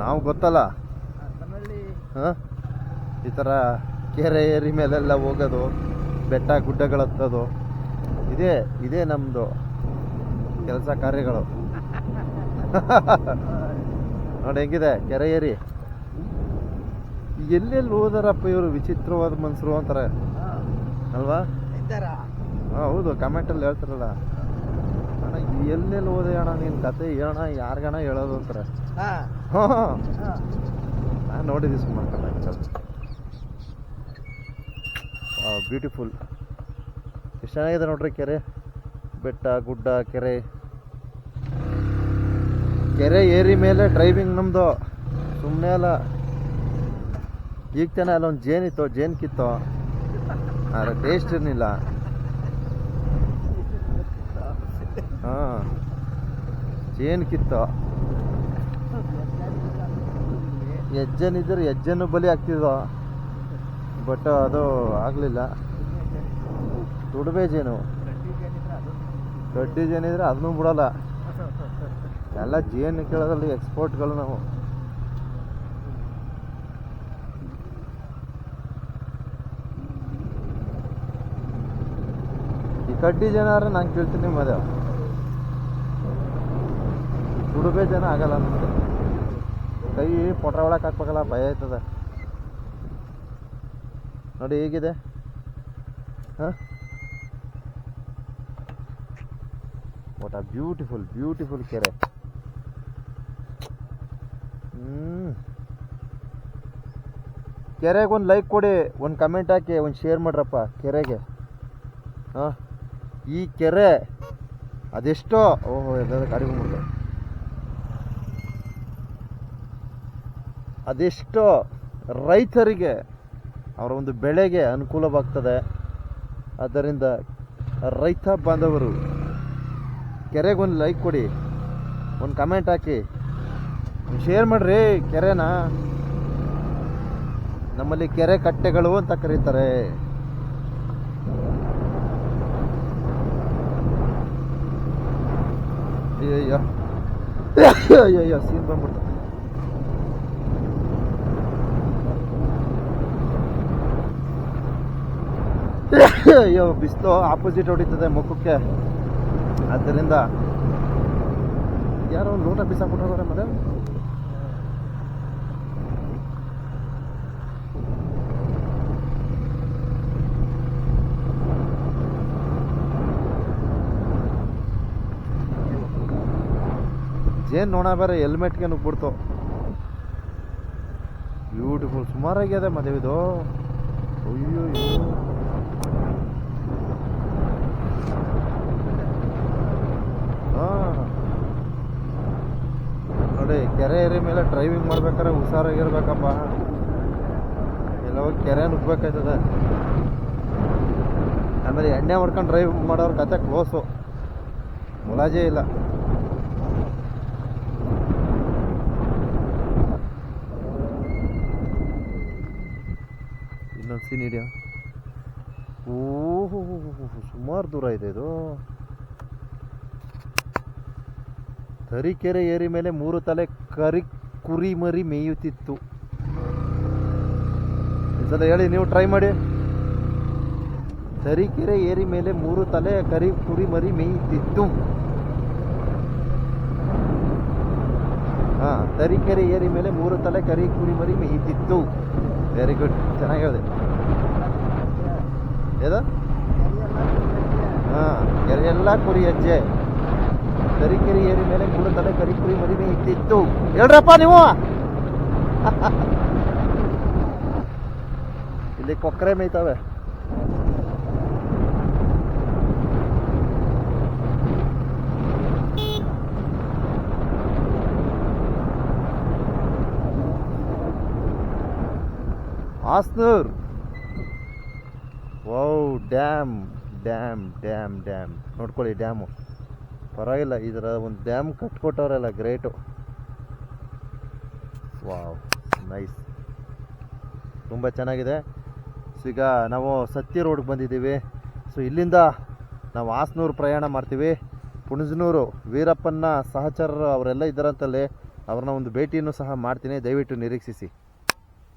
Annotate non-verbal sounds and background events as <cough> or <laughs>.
ನಾವು ಗೊತ್ತಲ್ಲ. ಹಾಂ? ಈ ಥರ ಕೆರೆ ಏರಿ ಮೇಲೆಲ್ಲ ಹೋಗೋದು ಬೆಟ್ಟ ಗುಡ್ಡಗಳು ಹತ್ತೋದು ಇದೇ ಇದೇ ನಮ್ಮದು ಕೆಲಸ ಕಾರ್ಯಗಳು. <laughs> ನೋಡಿ ಹೆಂಗಿದೆ ಕೆರೆ ಏರಿ. ಎಲ್ಲೆಲ್ಲಿ ಹೋದಾರಪ್ಪ ಇವರು? ವಿಚಿತ್ರವಾದ ಮನ್ಸರು ಅಂತಾರೆ. ಅಲ್ವಾ? ಹಾಂ ಹೌದು ಕಮೆಂಟಲ್ಲಿ ಹೇಳ್ತಾರಲ್ಲ. ಅಣ್ಣ ಎಲ್ಲೆಲ್ಲಿ ಹೋದೆ ಅಣ್ಣ? ನಿನ್ನ ಕತೆ ಹೇಳೋಣ ಯಾರಿಗಣ ಹೇಳೋದು ಅಂತಾರೆ. ಹಾ. ನಾನು ನೋಡಿದ್ದೆ ಸುಮಾರು ಬ್ಯೂಟಿಫುಲ್ ಎಷ್ಟು ಚೆನ್ನಾಗಿದೆ ನೋಡ್ರಿ ಕೆರೆ? ಬೆಟ್ಟ, ಗುಡ್ಡ, ಕೆರೆ. ಕೆರೆ ಏರಿ ಮೇಲೆ ಡ್ರೈವಿಂಗ್ ನಮ್ಮದು ಸುಮ್ಮನೆ ಅಲ್ಲ. ಈಗ ತಾನೆ ಅಲ್ಲೊಂದು ಜೇನಿತ್ತು ಜೇನು ಕಿತ್ತು. ಆದರೆ ಟೇಸ್ಟ್ ಇರಲಿಲ್ಲ. ಹಾಂ. ಜೇನು ಕಿತ್ತು. ಹೆಜ್ಜೆನಿದ್ರೆ ಹೆಜ್ಜೆನೂ ಬಲಿ ಆಗ್ತಿದ್ವು. ಬಟ್ ಅದು ಆಗಲಿಲ್ಲ. ತುಡುಬೆ ಜೇನು ಗಡ್ಡಿ ಜೇನಿದ್ರೆ ಅದನ್ನೂ ಬಿಡಲ್ಲ. ಎಲ್ಲ ಜೇನು ಕೇಳೋದ್ರಲ್ಲಿ ಎಕ್ಸ್ಪೋರ್ಟ್ಗಳು ನಾವು. ಈ ಕಡ್ಡಿ ಜನ ಆದ್ರೆ ನಾನು ಕೇಳ್ತೀನಿ ಮದುವೆ ತುಡುಬೆ ಜನ ಆಗಲ್ಲ ನಮಗೆ. ಕೈ ಪೊಟ್ರ ಒಳಕ್ಕೆ ಹಾಕ್ಬೇಕಲ್ಲ, ಭಯ ಆಯ್ತದ. ನೋಡಿ ಹೇಗಿದೆ? ಹಾಂ? ವಾಟ್ ಆ ಬ್ಯೂಟಿಫುಲ್ ಬ್ಯೂಟಿಫುಲ್ ಕೆರೆ. ಹ್ಞೂ ಕೆರೆಗೆ ಒಂದು ಲೈಕ್ ಕೊಡಿ, ಒಂದು ಕಮೆಂಟ್ ಹಾಕಿ, ಒಂದು ಶೇರ್ ಮಾಡ್ರಪ್ಪ ಕೆರೆಗೆ. ಹಾಂ? ಈ ಕೆರೆ ಅದೆಷ್ಟೋ ಓಹೋ ಎಲ್ಲ ಗಾಡಿ ಬಂದ್ಬಿಟ್ಟು ಅದೆಷ್ಟೋ ರೈತರಿಗೆ ಅವರ ಒಂದು ಬೆಳೆಗೆ ಅನುಕೂಲವಾಗ್ತದೆ. ಆದ್ದರಿಂದ ರೈತ ಬಾಂಧವರು ಕೆರೆಗೊಂದು ಲೈಕ್ ಕೊಡಿ, ಒಂದು ಕಮೆಂಟ್ ಹಾಕಿ. ಶೇರ್ ಮಾಡಿರಿ, ಕೆರೆನ. ನಮ್ಮಲ್ಲಿ ಕೆರೆ ಕಟ್ಟೆಗಳು ಅಂತ ಕರೀತಾರೆ. ಅಯ್ಯಯ್ಯೋ. ಅಯ್ಯಯ್ಯೋ ಸೀನ್ ಬಂದ್ಬಿಡ್ತು. <laughs> ಅಯ್ಯೋ, ಬಿಸಿಲು ಆಪೋಸಿಟ್ ಹೊಡಿತದೆ ಮುಖಕ್ಕೆ. ಆದ್ದರಿಂದ ಯಾರೋ ಒಂದು ಲೋಟ ಬಿಸಾಕ್ಬಿಟ್ಟಾರೆ ಮತ್ತೆ ಜೇನು ನೋಣ ಬೇರೆ ಹೆಲ್ಮೆಟ್ಗೆ ನುಗ್ಬಿಡ್ತು ಬ್ಯೂಟಿಫುಲ್ ಸುಮಾರಾಗಿದೆ ಮದುವೆದು ಅಯ್ಯೋ ಹಾಂ ನೋಡಿ ಕೆರೆ ಮೇಲೆ ಡ್ರೈವಿಂಗ್ ಮಾಡ್ಬೇಕಾದ್ರೆ ಹುಷಾರಾಗಿರ್ಬೇಕಪ್ಪ. ಎಲ್ಲೋ ಕೆರೆ ನುಗ್ಬೇಕಾಯ್ತದೆ. ಆಮೇಲೆ ಎಣ್ಣೆ ಮಾಡ್ಕೊಂಡು ಡ್ರೈವ್ ಮಾಡೋರ ಕತೆ ಕ್ಲೋಸು ಮುಲಾಜೇ ಇಲ್ಲ. ಇನ್ನೊಂದು ಸೀನ್ ಇದೆಯಾ ಓಹೋ, ಸುಮಾರು ದೂರ ಇದೆ ಇದು. ತರೀಕೆರೆ ಏರಿ ಮೇಲೆ ಮೂರು ತಲೆ ಕರಿ ಕುರಿ ಮರಿ ಮೇಯುತ್ತಿತ್ತು ಸಲ ಹೇಳಿ, ನೀವು ಟ್ರೈ ಮಾಡಿ. ತರೀಕೆರೆ ಏರಿ ಮೇಲೆ ಮೂರು ತಲೆ ಕರಿ ಕುರಿ ಮರಿ ಮೇಯುತ್ತಿತ್ತು. ಹಾ, ತರೀಕೆರೆ ಏರಿ ಮೇಲೆ ಮೂರು ತಲೆ ಕರಿ ಕುರಿ ಮರಿ ಮೇಯುತ್ತಿತ್ತು. ವೆರಿ ಗುಡ್ ಚೆನ್ನಾಗಿ ಹೇಳಿದೆ. ಏದ ಹಾ ಎಲ್ಲ ಕುರಿ ಹೆಜ್ಜೆ. ತರೀಕೆರೆ ಏರಿ ಮೇಲೆ ಮೂರು ತಲೆ ಕರಿ ಕುರಿ ಮರಿ ಮೇಯುತ್ತಿತ್ತು ಹೇಳ್ರಪ್ಪ ನೀವು? ಇಲ್ಲಿ ಕೊಕ್ಕರೆ ಮೇಯ್ತವೆ. Hasnur. Wow dam dam dam dam. ನೋಡ್ಕೊಳ್ಳಿ ಡ್ಯಾಮು. ಪರವಾಗಿಲ್ಲ ಇದರ ಒಂದು ಡ್ಯಾಮ್ ಕಟ್ಕೊಟ್ಟವ್ರಲ್ಲ ಗ್ರೇಟು ವಾವ್ ನೈಸ್ ತುಂಬ ಚೆನ್ನಾಗಿದೆ. ಸೊ ಈಗ ನಾವು ಸತ್ಯ ರೋಡ್ಗೆ ಬಂದಿದ್ದೀವಿ. ಸೊ ಇಲ್ಲಿಂದ ನಾವು ಹಾಸನೂರು ಪ್ರಯಾಣ ಮಾಡ್ತೀವಿ. ಪುಣಜನೂರು ವೀರಪ್ಪನ ಸಹಚರರು ಅವರೆಲ್ಲ ಇದ್ದಾರಂತಲ್ಲಿ ಅವ್ರನ್ನ ಒಂದು ಭೇಟಿಯನ್ನು ಸಹ ಮಾಡ್ತೀನಿ. ದಯವಿಟ್ಟು ನಿರೀಕ್ಷಿಸಿ.